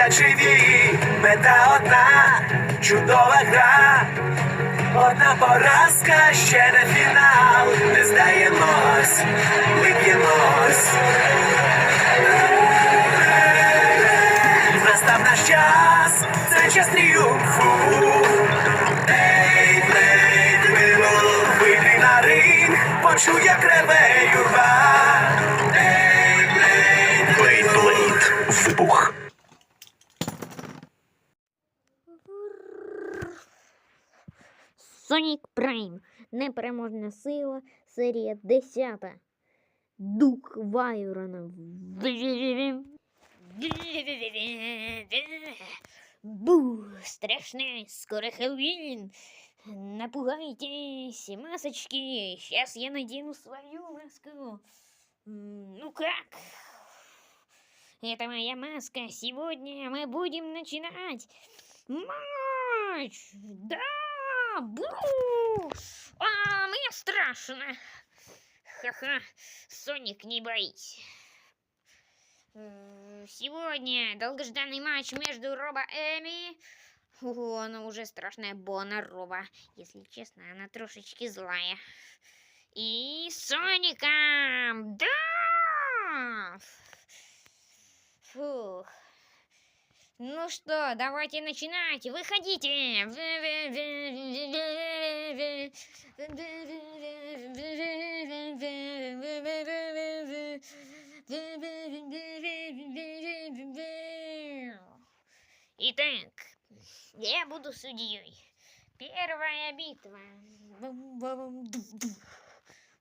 стоять живі, мета одна, чудова гра. Одна поразка, ще не фінал. Не здаємось, ми б'ємось. Настав наш час, це час тріумфу. Ей, Блейд, Вилов, вийди на ринг, почуй, як Непереможна сила. Серія 10. Дух Вайрона. Бу, страшно, скоро Хэллоуин. Напугайтесь, масочки. Сейчас я надену свою маску. Ну как? Это моя маска. Сегодня мы будем начинать матч. Да! Бу! А, мне страшно. Ха-ха. Соник, не боись. Сегодня долгожданный матч между Роба Эми. Ого, она уже страшная, бо она Роба. Если честно, она трошечки злая. И Соником! Да! Фух. Ну что, давайте начинать. Выходите. Итак, я буду судьей. Первая битва.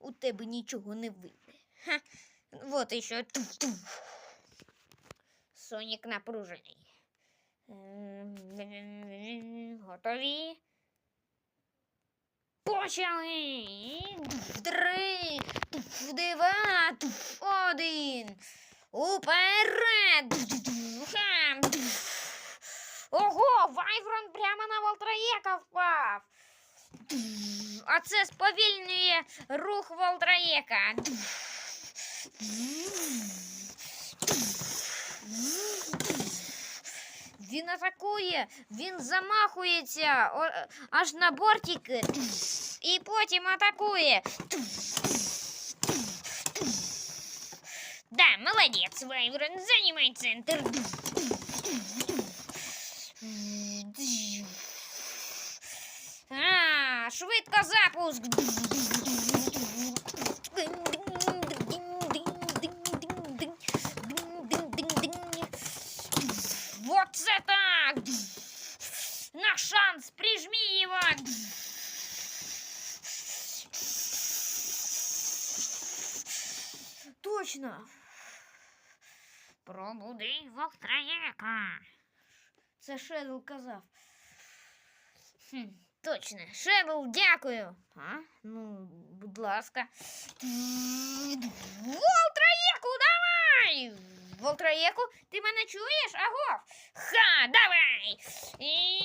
У тебе нічого не вийде. Ха. Вот еще. Сонік напружений. Готові? Почали! Три, два, один. Уперед! Ого, Вайврон прямо на Волтраєка впав. А це сповільнює рух Волтраєка. Він атакує, він замахується о- аж на бортики і потім атакує. Да, молодець, Вайврон, займай центр. А, швидко запуск. Вовтраєка! Це Шедл казав. Хм, точно, Шедл, дякую. А? Ну, будь ласка. Волтраєку, давай! Волтраєку, ти мене чуєш? Аго! Ха, давай! І...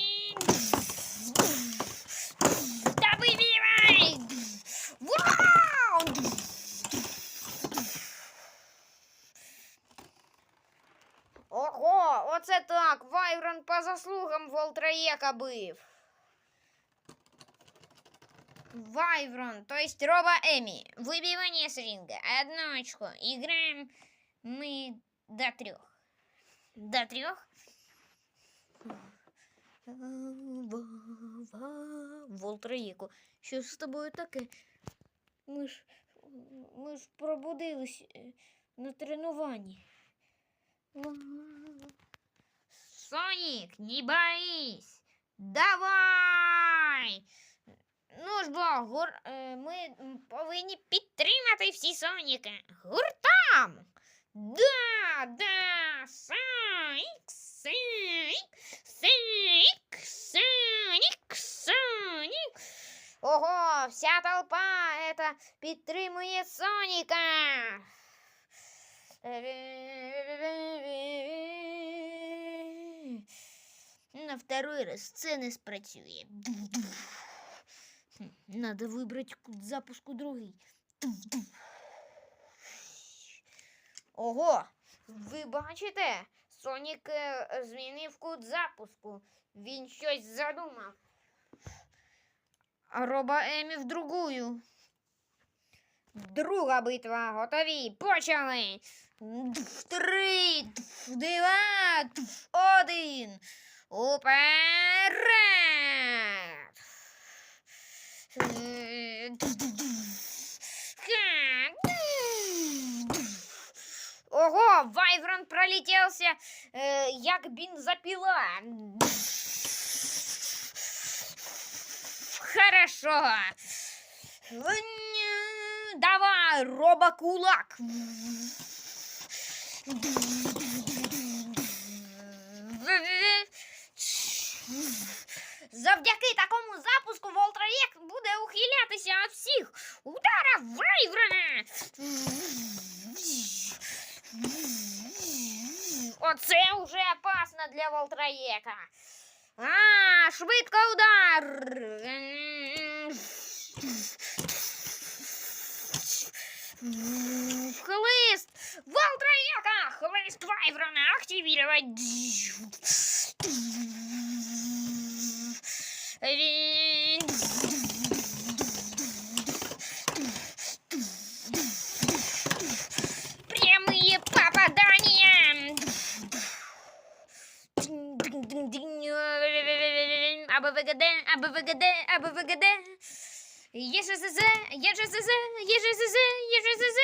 Ого, оце так! Вайрон по заслугам Волтраєка бив. Вайврон, то есть Роба Эми. Выбивание с ринга. Одно очко. Играем мы до трех. До трех? Волтраєку. Що з тобою таке? Ми ж, ми ж пробудились е, на тренуванні. Сонік, не боись! Давай! Ну ж бо, гур... е, ми м, повинні підтримати всі Соніка. Гуртом! Да, да, Сонік, Сонік, Сонік, Сонік, Сонік. Ого, вся толпа это підтримує Соніка. На второй раз це спрацює. Надо вибрати запуску другий. Ого, ви бачите? Сонік е, змінив кут запуску. Він щось задумав. А роба Емі в другую. Друга битва. Готові. Почали. Три, два, дв, один. Уперед! Ого, Вайверн пролетелся, э, як бензопила. Хорошо. Давай, робокулак. кулак Завдяки такому запуску Волтраєк буде ухилятися від всіх ударів Вайврона. Оце вже опасно для Волтраєка. А, швидко удар. Хлист Волтраєка. Хлист Вайврона активировать. Прямые попадания. АБВГД, АБВГД, АБВГД. ЕЖЗЗ, ЕЖЗЗ, ЕЖЗЗ, ЕЖЗЗ.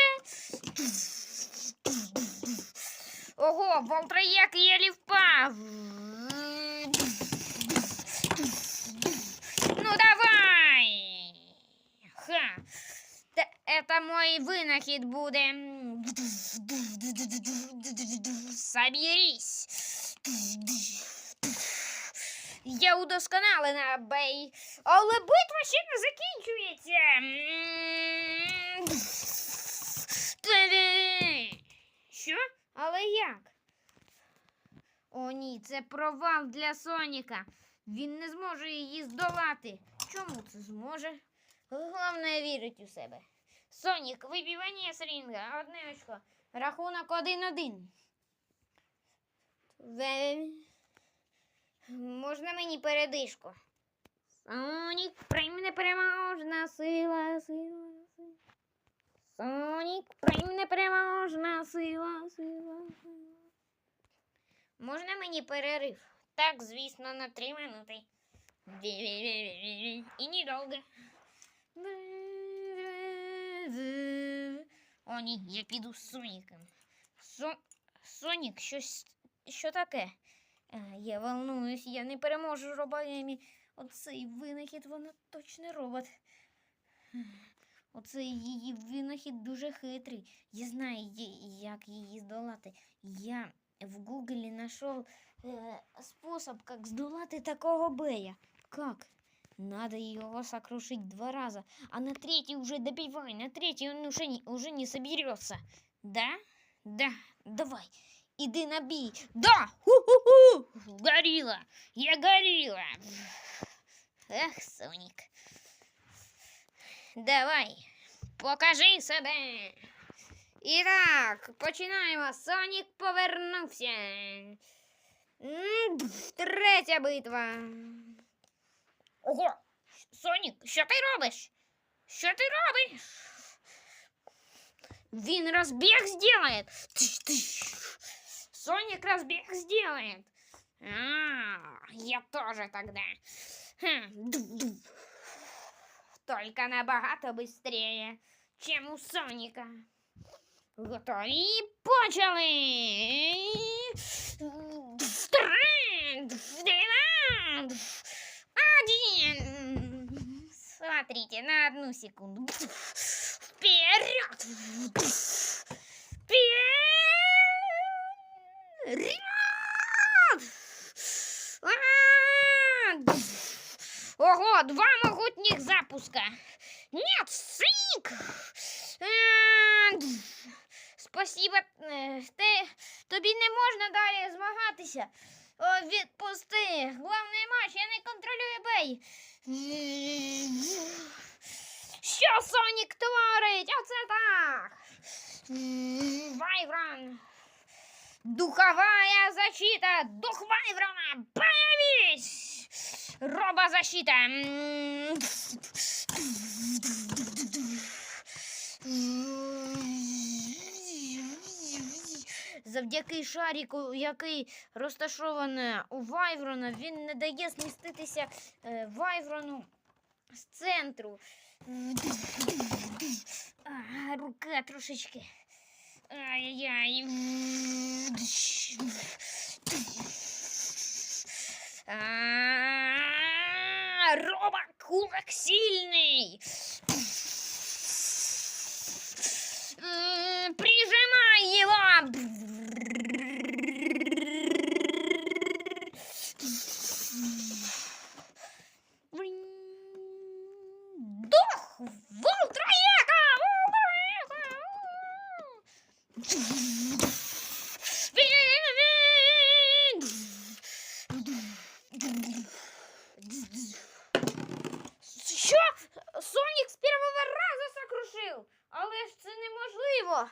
Ого, Волтрояк еле впав. Ну давай. Ха. Это мой винахід буде. Соберись. Я удосконалена, бей. Але битва ще не закінчується. Що? Але як? О, ні, це провал для Соніка. Він не зможе її здолати. Чому це зможе? Головне вірить у себе. Сонік, вибивання з рінга. Одне очко. Рахунок 1-1. Ве- Можна мені передишку? Сонік, прийми непереможна сила, сила, сила. Сонік, прийми непереможна сила, сила, сила. Можна мені перерив? Так, звісно, на три минути. І недовго. О, ні, я піду з Соніком. Со... Сонік, щось. Що таке? Я волнуюсь, я не переможу робоємі. Оцей винахід, вона точно робот. Оцей її винахід дуже хитрий. Я знаю, як її здолати. Я в Гуглі знайшов э, способ, как здолати такого Бея. Как? Надо его сокрушить два раза, а на третий уже добивай, на третий он уже не, уже не соберется. Да? Да, давай, иди на бій. Да! Ху-ху-ху! Горилла! Я горилла! Эх, Соник. Давай, покажи себе. І так, починаємо. Сонік повернувся. М, дф, Третя битва. Ого! Сонік, що ти робиш? Що ти робиш? Він розбіг сделает. Тиш, тиш. Соник разбег сделает. А, я тоже тогда. Хм, ду-ду. Только набагато быстрее, чем у Соника. Готові почали. Смотрите, на одну секунду. Вперед! Вперед! Ого, два могутніх запуска. Нет, сик! Спасибо. е, Ти, тобі не можна далі змагатися. Відпусти. Главний матч, я не контролюю бей. Що Сонік творить? Оце так. Вайвран. Духовая защита! Дух Вайврона! Появись! Робозащита! Завдяки шаріку, який розташований у Вайврона, він не дає зміститися е, Вайврону з центру. А, рука трошечки. Ай-яй-яй. А, Роба кулак сильный. М, Прижимай его. Дух Волтроека! Що? Сонік з першого разу сокрушив? Але ж це неможливо.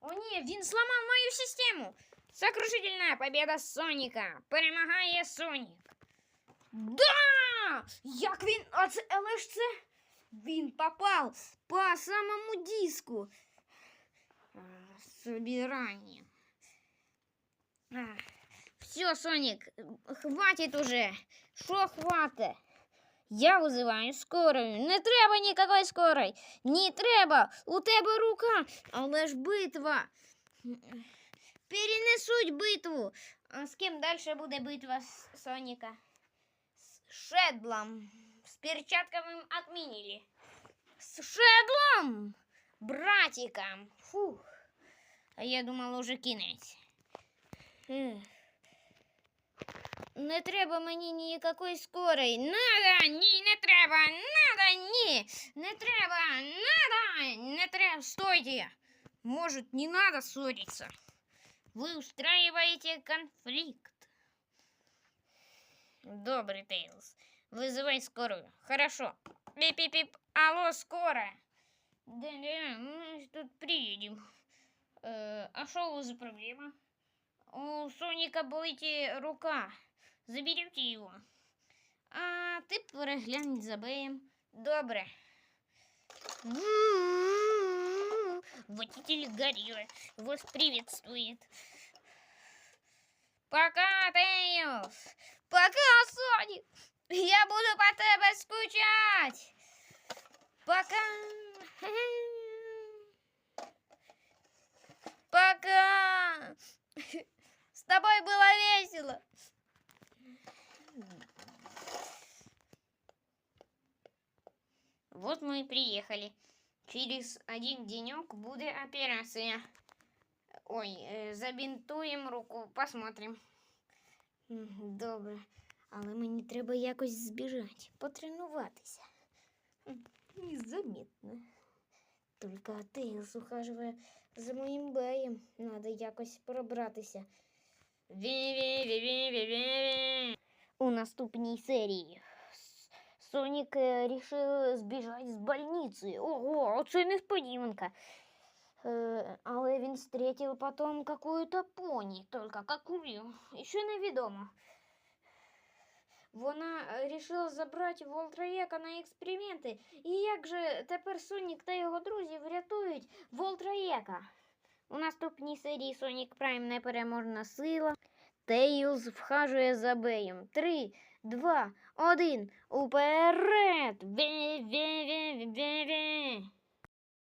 О ні, він зламав мою систему. Сокрушительна победа Соніка. Перемагає Сонік. Да! Як він. А це, це. Він попав по самому диску. Собирание. Все, Соник, хватит уже. Що хватит? Я визиваю скорою. Не треба ніякої скорої. Не треба. У тебе рука. Але ж битва. Перенесуть битву. А з ким далі буде битва С- Соніка? З Шедлом. З перчатками отменили. С Шедлом! Братиком. Фух. А я думала, уже кінець. Ех. Не треба мені ніякої скорої. Надо, ні, не треба. Надо, ні. Не треба. Надо, не треба. Стойте. Может, не надо ссориться. Вы устраиваете конфликт. Добрый, Тейлз. Вызывай скорую. Хорошо. Пип-пип-пип. Алло, скорая. Да-да, мы тут приедем. Э, а что у вас за проблема? У Соника болить рука. Заберете его. А ти переглянь за Беєм. Добре. Водитель гориллы вас приветствует. Пока, Тейлз. Пока, Соник. Я буду по тебе скучать. Пока. Пока. С тобой было весело. Вот мы и приехали. Через один денек будет операция. Ой, е, забінтуємо руку, посмотрим. Добре. Але мені треба якось збіжати, потренуватися. М, Незаметно. Тільки Тейлз ухаживає за моїм беєм. Надо якось пробратися. Ві-ві-ві-ві-ві-ві-ві. У наступній серії Сонік е, рішив збіжати з больниці. Ого, оце несподіванка. Е, але він встретив потом какую-то поні, только какую, ще невідомо. Вона е, рішила забрати Волтраєка на експерименти. І як же тепер Сонік та його друзі врятують Волтраєка? У наступній серії Сонік Прайм непереможна сила. Тейлз вхажує за Беєм. Три, два, один. Уперед! Ве-ве-ве-ве-ве!